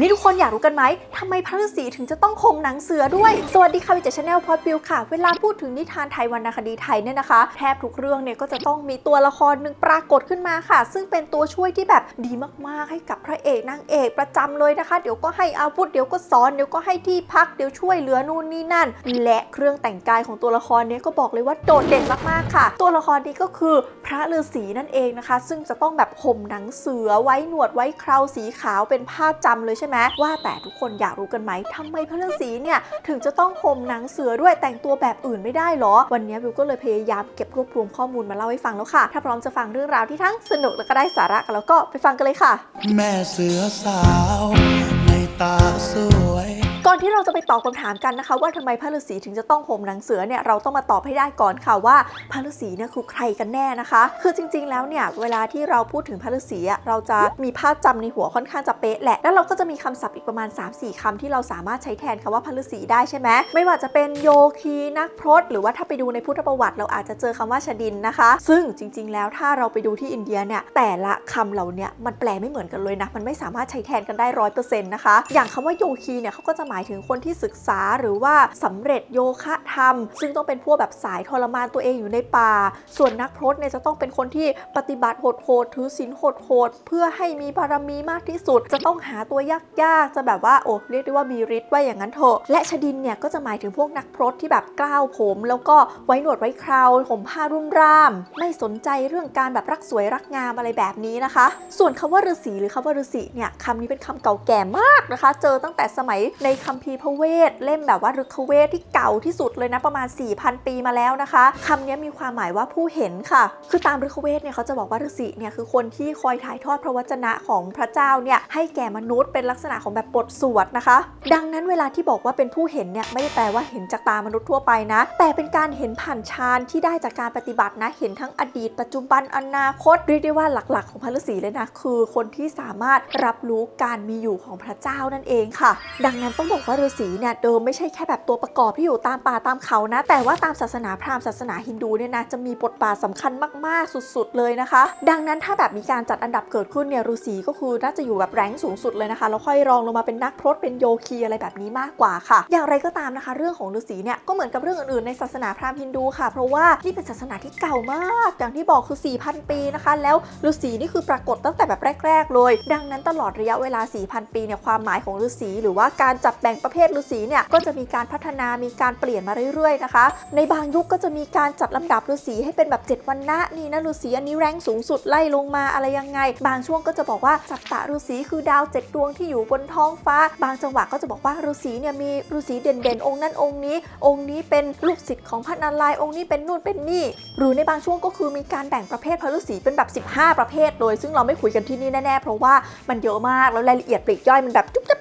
นี่ทุกคนอยากรู้กันไหมทำไมพระฤาษีถึงจะต้องห่มหนังเสือด้วย สวัสดีค่ะวิจชาแนลพอดบิวค่ะ เวลาพูดถึงนิทานไทยวรรณคดีไทยเนี่ยนะคะ แทบทุกเรื่องเนี่ยก็จะต้องมีตัวละครหนึ่งปรากฏขึ้นมาค่ะ ซึ่งเป็นตัวช่วยที่แบบดีมากๆ ให้กับพระเอกนางเอกประจำเลยนะคะ เดี๋ยวก็ให้อาวุธเดี๋ยวก็สอนเดี๋ยวก็ให้ที่พักเดี๋ยวช่วยเหลือนู่นนี่นั่น และเครื่องแต่งกายของตัวละครเนี้ก็บอกเลยว่าโดดเด่นมากๆค่ะ ตัวละครนี้ก็คือพระฤาษีนั่นเองนะคะ ซึ่งจะต้องแบบห่มหนังเสือไว้หนวดไว้เคราสีขาวเป็นภาพจำเลยใช่ไหมว่าแต่ทุกคนอยากรู้กันไหมทำไมพระฤาษีเนี่ยถึงจะต้องห่มหนังเสือด้วยแต่งตัวแบบอื่นไม่ได้หรอ วันนี้วิวก็เลยพยายามเก็บรวบรวมข้อมูลมาเล่าให้ฟังแล้วค่ะ ถ้าพร้อมจะฟังเรื่องราวที่ทั้งสนุกและก็ได้สาระกันแล้วก็ไปฟังกันเลยค่ะ แม่เสือสาวในตาสู้ ก่อนที่เราจะไปตอบคำถามกันนะคะ ว่าทำไมพระฤาษีถึงจะต้องห่มหนังเสือเนี่ยเราต้องมาตอบให้ได้ก่อนค่ะว่าพระฤาษีเนี่ยคือใครกันแน่นะคะ คือจริง ๆ แล้วเนี่ยเวลาที่เราพูดถึงพระฤาษีอะเราจะมีภาพจำในหัวค่อนข้างจะเป๊ะแหละแล้วเราก็จะมีคำศัพท์อีกประมาณ 3-4คำที่เราสามารถใช้แทนคำว่าพระฤาษีได้ใช่ไหมไม่ว่าจะเป็นโยคีนักพรตหรือว่าถ้าไปดูในพุทธประวัติ เราอาจจะเจอคำว่าชดินนะคะ ซึ่งจริง ๆ แล้วถ้าเราไปดูที่อินเดียเนี่ยแต่ละคำเหล่าเนี้มันแปลไม่เหมือนกันเลยนะมันไม่สามารถใช้แทนกันได้ร้อยเปอร์เซ็นต์นะคะอย่างคำว่าโยคีเนี่ยเขาก็จะหมายายถึงคนที่ศึกษาหรือว่าสำเร็จโยคะธรรม ซึ่งต้องเป็นพวกแบบสายทรมานตัวเองอยู่ในป่า ส่วนนักพรตเนี่ยจะต้องเป็นคนที่ปฏิบัติโหดๆถือศีลโหดๆเพื่อให้มีบารมีมากที่สุด จะต้องหาตัวยากๆจะแบบว่าโอ้เรียกได้ว่ามีฤทธิ์ว่าอย่างนั้นเถอะและชดินเนี่ยก็จะหมายถึงพวกนักพรตที่แบบกล้าวผม แล้วก็ไว้หนวดไว้คราวผมผ้ารุ่มร่าม ไม่สนใจเรื่องการแบบรักสวยรักงามอะไรแบบนี้นะคะ ส่วนคำว่าฤาษีหรือคำว่าฤาษีเนี่ยคำนี้เป็นคำเก่าแก่มากนะคะ เจอตั้งแต่สมัยในคมภีร์พระเวทเล่มแบบว่าฤกขเวทที่เก่าที่สุดเลยนะประมาณ 4,000 ปีมาแล้วนะคะคำนี้มีความหมายว่าผู้เห็นค่ะ คือตามฤกขเวทเนี่ยเขาจะบอกว่าฤาษีเนี่ยคือคนที่คอยถ่ายทอดพระวจนะของพระเจ้าเนี่ยให้แก่มนุษย์เป็นลักษณะของแบบบทสวดนะคะ ดังนั้นเวลาที่บอกว่าเป็นผู้เห็นเนี่ยไม่ได้แปลว่าเห็นจากตามนุษย์ทั่วไปนะ แต่เป็นการเห็นผ่านฌานที่ได้จากการปฏิบัตินะเห็นทั้งอดีต ปัจจุบันอนาคตเรียกได้ว่าหลักๆ ของพระฤาษีเลยนะคือ คนที่สามารถรับรู้การมีอยู่ของพระเจ้านั่นเองค่ะ ดังนั้นต้องบอกว่าฤาษีเนี่ยเดิมไม่ใช่แค่แบบตัวประกอบที่อยู่ตามป่าตามเขานะ แต่ว่าตามศาสนาพราหมณ์ศาสนาฮินดูเนี่ยนะจะมีบทบาทสำคัญมาก ๆ สุด ๆ เลยนะคะ ดังนั้นถ้าแบบมีการจัดอันดับเกิดขึ้นเนี่ยฤาษีก็คือน่าจะอยู่แบบแรงสูงสุดเลยนะคะแล้วค่อยรองลงมาเป็นนักพรตเป็นโยคีอะไรแบบนี้มากกว่าค่ะ อย่างไรก็ตามนะคะ เรื่องของฤาษีเนี่ยก็เหมือนกับเรื่องอื่นๆในศาสนาพราหมณ์ฮินดูค่ะ เพราะว่านี่เป็นศาสนาที่เก่ามาก อย่างที่บอกคือ 4,000 ปีนะคะ แล้วฤาษีนี่คือปรากฏตั้งแต่แบบแรก ๆ เลย ดังนั้นตลอดระยะเวลา 4,000 ปีเนี่ยความหมายของฤาษีหรือว่าการจัดแบ่งประเภทฤาษีเนี่ยก็จะมีการพัฒนามีการเปลี่ยนมาเรื่อยๆนะคะ ในบางยุคก็จะมีการจัดลำดับฤาษีให้เป็นแบบ 7 วันนะนี่นะฤาษีอันนี้แรงสูงสุดไล่ลงมาอะไรยังไง บางช่วงก็จะบอกว่าสัตตะฤาษีคือดาวเจ็ดดวงที่อยู่บนท้องฟ้า บางจังหวะก็จะบอกว่าฤาษีเนี่ยมีฤาษีเด่นๆ องค์นั้นองค์นี้ องค์นี้เป็นลูกศิษย์ของพระนารายณ์องค์นี้เป็นนู่นเป็นนี่ หรือในบางช่วงก็คือมีการแบ่งประเภทพระฤาษีเป็นแบบ 15 ประเภทเลยซึ่งเราไม่คุยกันที่นี่แน่ๆเพราะว่ามันเยอะมากแล้วรายละเอียดปลีกย่อยมันแบบจุ๊บจับ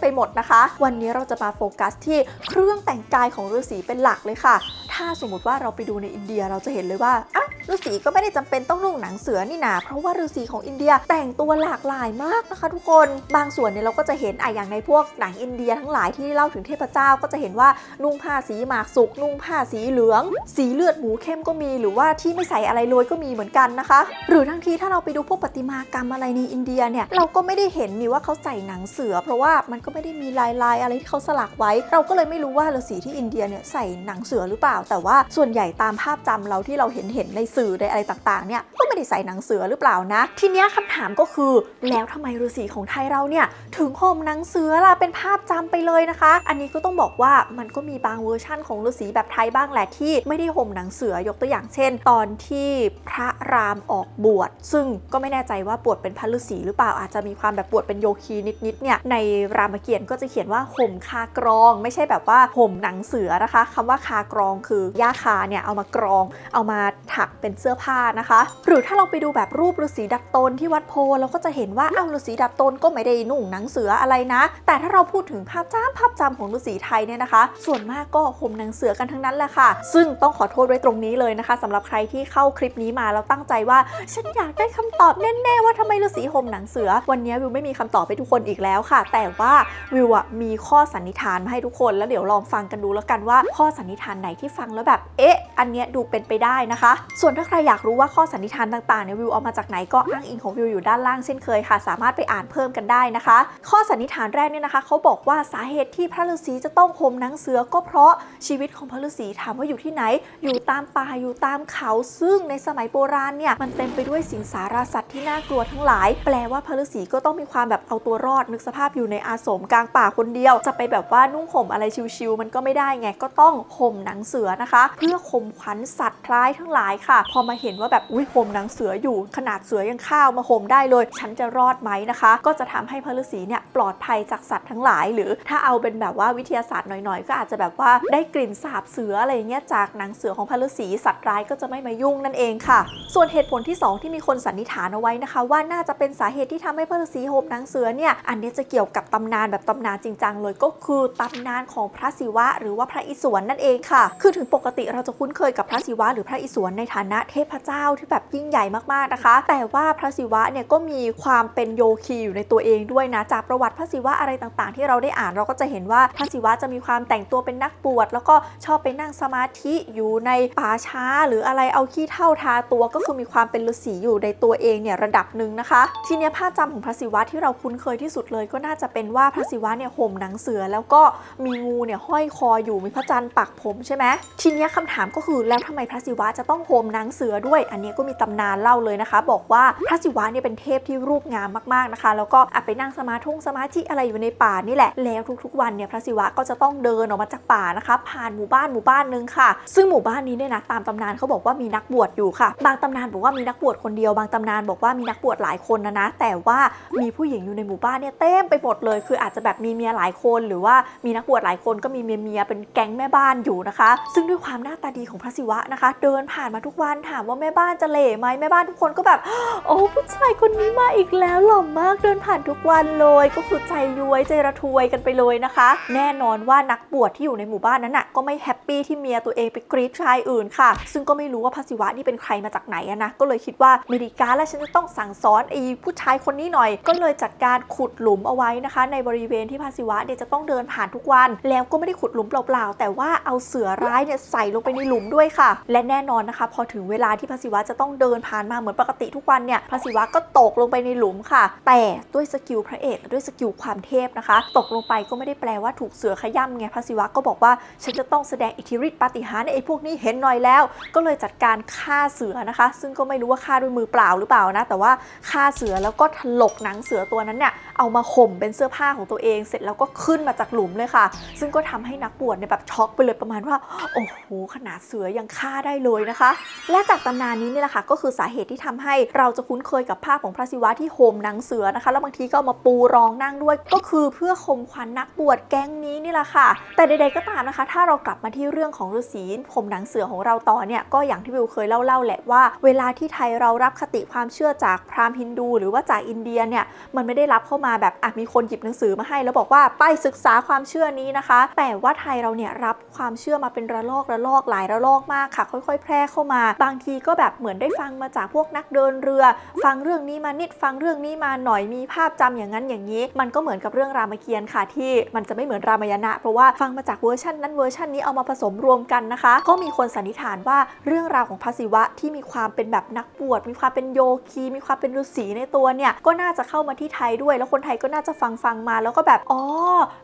ไปหมดนะคะ วันนี้เราจะมาโฟกัสที่เครื่องแต่งกายของฤาษีเป็นหลักเลยค่ะ ถ้าสมมติว่าเราไปดูในอินเดียเราจะเห็นเลยว่าอะฤาษีก็ไม่ได้จำเป็นต้องนุ่งหนังเสือนี่นาเพราะว่าฤาษีของอินเดียแต่งตัวหลากหลายมากนะคะทุกคน บางส่วนเนี่ยเราก็จะเห็นอะอย่างในพวกหนังอินเดียทั้งหลายที่เล่าถึงเทพเจ้าก็จะเห็นว่านุ่งผ้าสีหมากสุกนุ่งผ้าสีเหลือง สีเลือดหมูเข้มก็มี หรือว่าที่ไม่ใส่อะไรเลยก็มีเหมือนกันนะคะ หรือทั้งทีถ้าเราไปดูพวกประติมากรรมอะไรในอินเดียเนี่ยเราก็ไม่ได้เห็นนี่ว่าเขาใส่หนังเสือ เพราะว่ามันก็ไม่ได้มีลายลายอะไรที่เขาสลักไว้ เราก็เลยไม่รู้ว่าฤาษีที่อินเดียเนี่ยใส่หนังเสือหรือเปล่าแต่ว่าส่วนใหญ่ตามภาพจำเราที่เราเห็นเห็นในสื่อในอะไรต่างๆเนี่ยก็ไม่ได้ใส่หนังเสือหรือเปล่านะ ทีนี้ยคำถามก็คือแล้วทำไมฤาษีของไทยเราเนี่ยถึงห่มหนังเสือล่ะเป็นภาพจำไปเลยนะคะ อันนี้ก็ต้องบอกว่ามันก็มีบางเวอร์ชั่นของฤาษีแบบไทยบ้างแหละที่ไม่ได้ห่มหนังเสือยกตัวอย่างเช่น ตอนที่พระรามออกบวชซึ่งก็ไม่แน่ใจว่าบวชเป็นพระฤาษีหรือเปล่าอาจจะมีความแบบบวชเป็นโยคีนิดๆเนี่ยในรามเกียรติ์ก็จะเขียนว่าห่มคากรอง ไม่ใช่แบบว่าห่มหนังเสือนะคะคำว่าคากรองคือย่าคาเนี่ยเอามากรอง เอามาถักเป็นเสื้อผ้านะคะ หรือถ้าเราไปดูแบบรูปฤาษีดัดตนที่วัดโพเราก็จะเห็นว่าอ้าวฤาษีดัดตนก็ไม่ได้นุ่งหนังเสืออะไรนะ แต่ถ้าเราพูดถึงภาพจำภาพจำของฤาษีไทยเนี่ยนะคะ ส่วนมากก็ห่มหนังเสือกันทั้งนั้นแหละค่ะ ซึ่งต้องขอโทษไว้ตรงนี้เลยนะคะสำหรับใครที่เข้าคลิปนี้มาแล้วตั้งใจว่า ฉันอยากได้คำตอบแน่ๆว่าทำไมฤาษีห่มหนังเสือ วันนี้วิวไม่มีคำตอบให้ทุกคนอีกแล้วค่ะ แต่ว่าวิวอะมีข้อสันนิษฐานมาให้ทุกคน แล้วเดี๋ยวลองฟังกันดูแล้วกันว่าข้อสันนิษฐานไหนที่ฟังแล้วแบบ เอ๊ะ อันเนี้ยดูเป็นไปได้นะคะ ส่วนถ้าใครอยากรู้ว่าข้อสันนิษฐานต่างๆเนี่ยวิวเอามาจากไหนก็อ้างอิงของวิวอยู่ด้านล่างเช่นเคยค่ะ สามารถไปอ่านเพิ่มกันได้นะคะ ข้อสันนิษฐานแรกเนี่ยนะคะเขาบอกว่าสาเหตุที่พระฤาษีจะต้องห่มหนังเสือก็เพราะชีวิตของพระฤาษีถามว่าอยู่ที่ไหน อยู่ตามป่าอยู่ตามเขาซึ่งในสมัยโบราณเนี่ยมันเต็มไปด้วยสิงสารสัตว์ที่น่ากลัวทั้งหลาย แปลว่าพระฤาษีก็ต้องมีความแบบเอาตัวรอดนึกสภาพอยู่ในอาสมกลางป่าคนเดียว จะไปแบบว่านุ่งห่มอะไรชิวๆมันก็ไม่ได้ไงก็ต้องห่มหนังเสือนะคะ เพื่อข่มขวัญสัตว์ร้ายทั้งหลายค่ะ พอมาเห็นว่าแบบอุ้ยห่มหนังเสืออยู่ ขนาดเสือยังข้าวมาห่มได้เลย ฉันจะรอดไหมนะคะ ก็จะทำให้พระฤาษีเนี่ยปลอดภัยจากสัตว์ทั้งหลาย หรือถ้าเอาเป็นแบบว่าวิทยาศาสตร์หน่อยๆ ก็อาจจะแบบว่าได้กลิ่นสาบเสืออะไรอย่างเงี้ยจากหนังเสือของพระฤาษีสัตว์ร้ายก็จะไม่มายุ่งนั่นเองค่ะ ส่วนเหตุผลที่ 2 ที่มีคนสันนิษฐานเอาไว้นะคะ ว่าน่าจะเป็นสาเหตุที่ทำให้พระฤาษีห่มหนังเสือเนี่ยอันนี้จะเกี่ยวกับตำนานแบบตำนานจริงจังเลยก็คือตำนานของพระศิวะ หรือว่าพระอิศวรนั่นเองค่ะ คือถึงปกติเราจะคุ้นเคยกับพระศิวะหรือพระอิศวรในฐานะเทพเจ้าที่แบบยิ่งใหญ่มากๆนะคะ แต่ว่าพระศิวะเนี่ยก็มีความเป็นโยคีอยู่ในตัวเองด้วยนะ จากประวัติพระศิวะอะไรต่างๆ ที่เราได้อ่านเราก็จะเห็นว่าพระศิวะจะมีความแต่งตัวเป็นนักบวชแล้วก็ชอบไปนั่งสมาธิอยู่ในป่าช้า หรืออะไรเอาขี้เท่าทาตัวก็คือมีความเป็นฤาษีอยู่ในตัวเองเนี่ยระดับหนึ่งนะคะ ทีนี้ภาพจำของพระศิวะที่เราคุ้นเคยที่สุดเลย ก็น่าจะเป็นว่าพระศิวะเนี่ยห่มหนังเสือแล้วก็มีงูเนี่ยห้อยคออยู่มีพระจันทร์ปักผมใช่ไหมทีนี้คำถามก็คือแล้วทำไมพระศิวะจะต้องห่มนังเสือด้วย อันนี้ก็มีตำนานเล่าเลยนะคะ บอกว่าพระศิวะเนี่ยเป็นเทพที่รูปงามมากๆนะคะ แล้วก็อะไปนั่งสมาธิสมาธิอะไรอยู่ในป่านี่แหละแล้วทุกๆ วันเนี่ยพระศิวะก็จะต้องเดินออกมาจากป่านะคะ ผ่านหมู่บ้านหมู่บ้านหนึงค่ะ ซึ่งหมู่บ้านนี้เนี่ยนะตามตำนานเขาบอกว่ามีนักบวชอยู่ค่ะ บางตำนานบอกว่ามีนักบวชคนเดียวบางตำนานบอกว่ามีนักบวชหลายคนนะนะแต่ว่ามีผู้หญิงอยู่ในหมู่บ้านเนี่ยเต็มไปหมดเลย คืออาจจะแบบมีเมียหลายคน หรือว่ามีนักบวชหลายคนก็มีเมียเมียเป็นแก๊งแม่บ้านอยู่นะคะซึ่งด้วยความหน้าตาดีของพระศิวะนะคะ เดินผ่านมาทุกวันถามว่าแม่บ้านจะเหล่ไหมแม่บ้านทุกคนก็แบบ โอ้ผู้ชายคนนี้มาอีกแล้วหล่อมากเดินผ่านทุกวันเลย ก็คือใจย้วยใจระทวยกันไปเลยนะคะ แน่นอนว่านักบวชที่อยู่ในหมู่บ้านนั้นน่ะก็ไม่แฮปปี้ที่เมียตัวเองไปกรีดชายอื่นค่ะ ซึ่งก็ไม่รู้ว่าพระศิวะนี่เป็นใครมาจากไหนนะก็เลยคิดว่าเมริกาแล้วฉันจะต้องสั่งสอนไอ้ผู้ชายคนนี้หน่อย ก็เลยจัดการขุดหลุมเอาไว้นะคะ ในบริเวณที่พระศิวะเนี่ยวจะต้องเดินผ่านทุกวัน แล้วก็ไม่ได้ขุดหลุมเปล่าๆแต่ว่าเอาเสือร้ายเนี่ยใส่ลงไปในหลุมด้วยค่ะ และแน่นอนนะคะ พอถึงเวลาที่พระศิวะจะต้องเดินผ่านมาเหมือนปกติทุกวันเนี่ยพระศิวะก็ตกลงไปในหลุมค่ะ แต่ด้วยสกิลพระเอกและด้วยสกิลความเทพนะคะ ตกลงไปก็ไม่ได้แปลว่าถูกเสือขย้ำไงพระศิวะก็บอกว่าฉันจะต้องแสดงอิทธิฤทธิปาฏิหาริย์ให้ไอ้พวกนี้เห็นหน่อยแล้ว ก็เลยจัดการฆ่าเสือนะคะ ซึ่งก็ไม่รู้ว่าฆ่าด้วยมือเปล่าหรือเปล่านะ แต่ว่าฆ่าเสือแล้วก็ถลกหนังเสือตัวนั้นเนี่ย เอามาห่มเป็นเสื้อผ้าของตัวเอง เสร็จแล้วก็ขึ้นมาจากหลุมเลยค่ะ ซึ่งก็ทำให้นักบวชเนี่ยแบบช็อกไปเลยประมาณว่า โอ้โห ขนาดเสือยังฆ่าได้เลยนะคะ และจากตำนานนี้นี่แหละค่ะ ก็คือสาเหตุที่ทำให้เราจะคุ้นเคยกับภาพของพระศิวะที่ห่มหนังเสือนะคะ แล้วบางทีก็ามาปูรองนั่งด้วย ก็คือเพื่อข่มขวัญนักบวชแก๊งนี้นี่แหละค่ะ แต่ใดๆก็ตามนะคะ ถ้าเรากลับมาที่เรื่องของฤาษีห่มหนังเสือของเราต่อเนี่ยก็อย่างที่วิวเคยเล่าๆแหละว่า เวลาที่ไทยเรารับคติความเชื่อจากพราหมณ์ฮินดู หรือว่าจากอินเดียเนี่ยมันไม่ได้รับเข้ามาแบบอะมีคนหยิบหนังสือมาให้ แล้วบอกว่าไปศึกษาความเชื่อนี้นะคะ แต่ว่าไทยเราเนี่ยรับความเชื่อมาเป็นระลอกระลอกหลายระลอกมากค่ะ ค่อย ๆ แพร่เข้ามา บางทีก็แบบเหมือนได้ฟังมาจากพวกนักเดินเรือ ฟังเรื่องนี้มานิดฟังเรื่องนี้มาหน่อยมีภาพจำอย่างนั้นอย่างนี้ มันก็เหมือนกับเรื่องรามเกียรติ์ค่ะที่มันจะไม่เหมือนรามายณะ เพราะว่าฟังมาจากเวอร์ชันนั้นเวอร์ชันนี้เอามาผสมรวมกันนะคะ ก็มีคนสันนิษฐานว่าเรื่องราวของพระศิวะที่มีความเป็นแบบนักบวชมีความเป็นโยคี มีความเป็นฤาษีในตัวเนี่ยก็น่าจะเข้ามาที่ไทยด้วยแล้วคนนไทยก็น่าจะฟังฟังมา แล้วก็แบบอ๋อ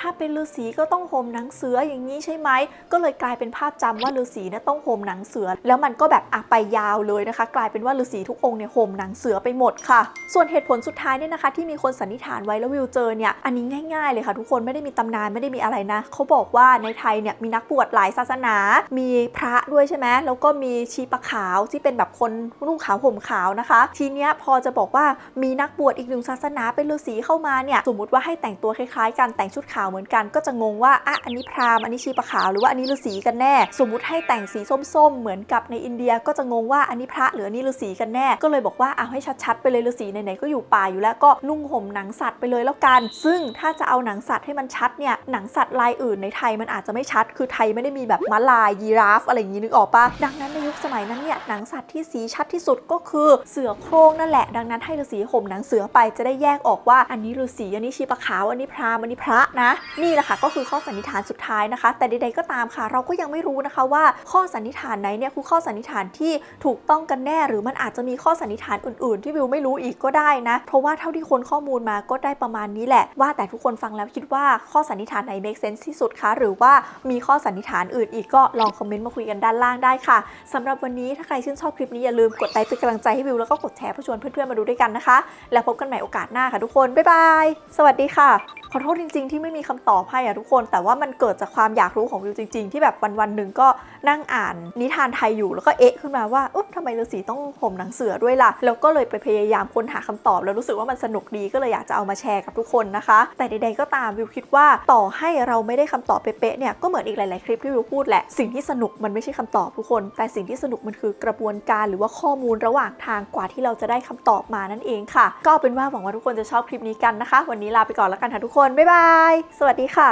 ถ้าเป็นฤาษีก็ต้องห่มหนังเสืออย่างนี้ใช่ไหมก็เลยกลายเป็นภาพจำว่าฤาษีเนี่ยต้องห่มหนังเสือ แล้วมันก็แบบอะไปยาวเลยนะคะ กลายเป็นว่าฤาษีทุกองค์เนี่ยห่มหนังเสือไปหมดค่ะ ส่วนเหตุผลสุดท้ายเนี่ยนะคะ ที่มีคนสันนิษฐานไว้แล้ววิวเจอเนี่ยอันนี้ง่าย ๆเลยค่ะ ทุกคนไม่ได้มีตำนานไม่ได้มีอะไรนะเขาบอกว่าในไทยเนี่ยมีนักบวชหลายศาสนา มีพระด้วยใช่ไหมแล้วก็มีชีปะขาวที่เป็นแบบคนนุ่งขาวห่มขาวนะคะ ทีเนี้ยพอจะบอกว่ามีนักบวชอีกหนึ่งศาสนาเป็นฤาษีเข้ามาเนี่ยสมมติว่าให้แต่งตัวคล้ายๆ กันแต่งชุดขาวเหมือนกัน ก็จะงงว่าอะอันนี้พราหมณ์อันนี้ชีปะขาวหรือว่าอันนี้ฤาษีกันแน่ สมมติให้แต่งสีส้มๆ เหมือนกับในอินเดียก็จะงงว่าอันนี้พระหรืออันนี้ฤาษีกันแน่ ก็เลยบอกว่าเอาให้ชัดๆไปเลยฤาษีไหนๆก็อยู่ป่าอยู่แล้วก็นุ่งห่มหนังสัตว์ไปเลยแล้วกัน ซึ่งถ้าจะเอาหนังสัตว์ให้มันชัดเนี่ยหนังสัตว์ลายอื่นในไทยมันอาจจะไม่ชัด คือไทยไม่ได้มีแบบม้าลายยีราฟ อะไรอย่างนี้นึกออกปะดังนั้นในยุคสมัยนั้นเนี่ยหนังสัตว์ที่สีชัดที่สุดก็คือเสือโคร่งนั่นแหละ ดังนั้นให้ฤาษีห่มหนังเสือไปจะได้แยกออกว่าอันนี้ฤาษีอันนี้ชีปะขาว อันนี้พราหมณ์อันนี้พระนะ นี่แหละค่ะก็คือข้อสันนิษฐานสุดท้ายนะคะ แต่ใดๆก็ตามค่ะ เราก็ยังไม่รู้นะคะว่าข้อสันนิษฐานไหนเนี่ยคือข้อสันนิษฐานที่ถูกต้องกันแน่ หรือมันอาจจะมีข้อสันนิษฐานอื่น ๆ ที่วิวไม่รู้อีกก็ได้นะ เพราะว่าเท่าที่คนข้อมูลมาก็ได้ประมาณนี้แหละ ว่าแต่ทุกคนฟังแล้วคิดว่าข้อสันนิษฐานไหน make sense ที่สุดคะหรือว่ามีข้อสันนิษฐานอื่นอีกก็ลองคอมเมนต์มาคุยกันด้านล่างได้ค่ะสำหรับวันนี้ถ้าใครชื่นชอบคลิปนี้อย่าลืมกดไลค์เป็นกำลังใจให้วิวแล้วก็กดแชร์เพื่อชวนเพื่อนๆมาดูด้วยกันนะคะ แล้วพบกันใหม่โอกาสหน้าค่ะทุกคนบ๊ายบายสวัสดีค่ะ ขอโทษจริง ๆ ที่ไม่มีคำตอบให้อะทุกคน แต่ว่ามันเกิดจากความอยากรู้ของวิวจริง ๆ ที่แบบวันๆหนึ่งก็นั่งอ่านนิทานไทยอยู่แล้วก็เอ๊ะขึ้นมาว่าอุ๊บทำไมฤาษีต้องห่มหนังเสือด้วยล่ะ แล้วก็เลยไปพยายามค้นหาคำตอบ แล้วรู้สึกว่ามันสนุกดีก็เลยอยากจะเอามาแชร์กับทุกคนนะคะ แต่ใดๆก็ตามวิวคิดว่าต่อให้เราไม่ได้คำตอบเป๊ะๆเนี่ยก็เหมือนอีกหลาย ๆ คลิปที่วิวพูดแหละสิ่งที่สนุกมันไม่ใช่คำตอบทุกคน แต่สิ่งที่สนุกมันคือกระบวนการหรือว่าข้อมูลระหว่างทางกว่าที่เราจะได้คำตอบมานั่นเองค่ะ ก็เอาเป็นว่าหวังว่าทุกคนจะชอบคลิปนี้กันนะคะ วันนี้ลาไปก่อนแล้วกันค่ะทุกคน บ๊ายบาย สวัสดีค่ะ